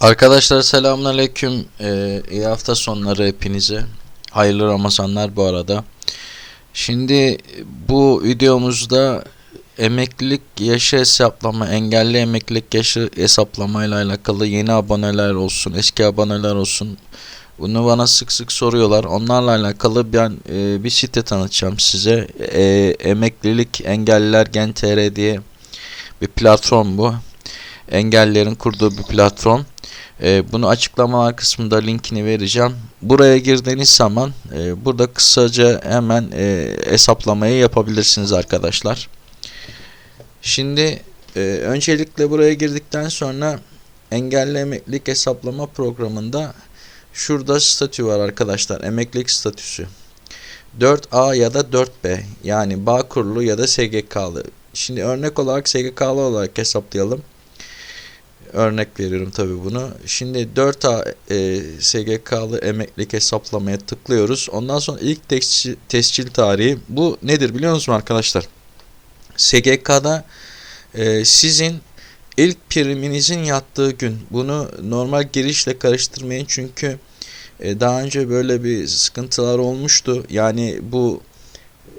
Arkadaşlar selamünaleyküm. Ee, iyi hafta sonları hepinize. Hayırlı Ramazanlar bu arada. Şimdi bu videomuzda emeklilik yaşı hesaplama, engelli emeklilik yaşı hesaplama ile alakalı yeni aboneler olsun, eski aboneler olsun. Bunu bana sık sık soruyorlar. Onlarla alakalı ben e, bir site tanıtacağım size. E, emeklilik engelliler gen.tr diye bir platform bu. Engellilerin kurduğu bir platform. E, bunu açıklamalar kısmında linkini vereceğim. Buraya girdiğiniz zaman e, burada kısaca hemen e, hesaplamayı yapabilirsiniz arkadaşlar. Şimdi e, öncelikle buraya girdikten sonra engelli hesaplama programında şurada statü var arkadaşlar. Emeklilik statüsü. 4A ya da 4B yani Bağkurlu ya da SGK'lı. Şimdi örnek olarak SGK'lı olarak hesaplayalım örnek veriyorum tabi bunu. Şimdi 4A e, SGK'lı emeklilik hesaplamaya tıklıyoruz. Ondan sonra ilk tescil, tescil tarihi. Bu nedir biliyor musunuz arkadaşlar? SGK'da e, sizin ilk priminizin yattığı gün. Bunu normal girişle karıştırmayın çünkü e, daha önce böyle bir sıkıntılar olmuştu. Yani bu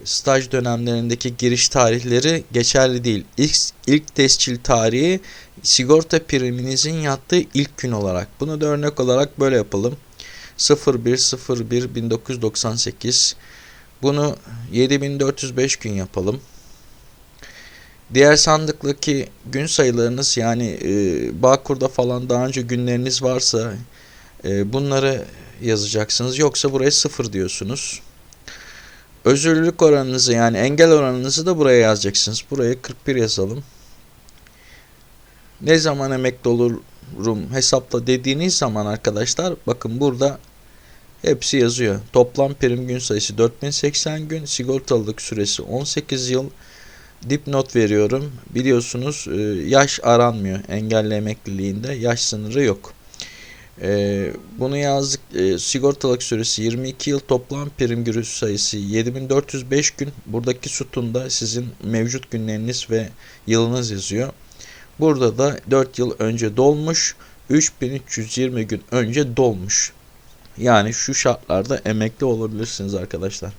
staj dönemlerindeki giriş tarihleri geçerli değil. İlk, ilk tescil tarihi sigorta priminizin yattığı ilk gün olarak. Bunu da örnek olarak böyle yapalım. 0101 1998 bunu 7405 gün yapalım. Diğer sandıktaki gün sayılarınız yani e, Bağkur'da falan daha önce günleriniz varsa e, bunları yazacaksınız. Yoksa buraya 0 diyorsunuz. Özürlülük oranınızı yani engel oranınızı da buraya yazacaksınız. Buraya 41 yazalım. Ne zaman emekli olurum hesapla dediğiniz zaman arkadaşlar bakın burada hepsi yazıyor. Toplam prim gün sayısı 4080 gün, sigortalılık süresi 18 yıl. Dipnot veriyorum. Biliyorsunuz e, yaş aranmıyor engelli emekliliğinde. Yaş sınırı yok. E, bunu yazdık. E, sigortalık süresi 22 yıl. Toplam prim gün sayısı 7405 gün. Buradaki sütunda sizin mevcut günleriniz ve yılınız yazıyor. Burada da 4 yıl önce dolmuş, 3320 gün önce dolmuş. Yani şu şartlarda emekli olabilirsiniz arkadaşlar.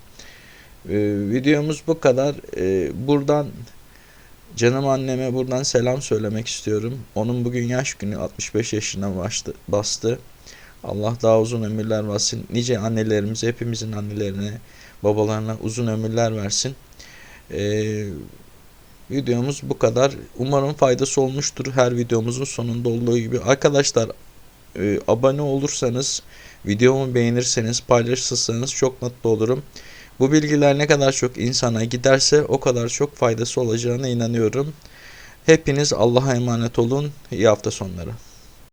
Ee, videomuz bu kadar. Ee, buradan canım anneme buradan selam söylemek istiyorum. Onun bugün yaş günü 65 yaşına bastı. bastı. Allah daha uzun ömürler versin. Nice annelerimize, hepimizin annelerine, babalarına uzun ömürler versin. Ee, Videomuz bu kadar. Umarım faydası olmuştur her videomuzun sonunda olduğu gibi. Arkadaşlar e, abone olursanız, videomu beğenirseniz, paylaşırsanız çok mutlu olurum. Bu bilgiler ne kadar çok insana giderse o kadar çok faydası olacağına inanıyorum. Hepiniz Allah'a emanet olun. İyi hafta sonları.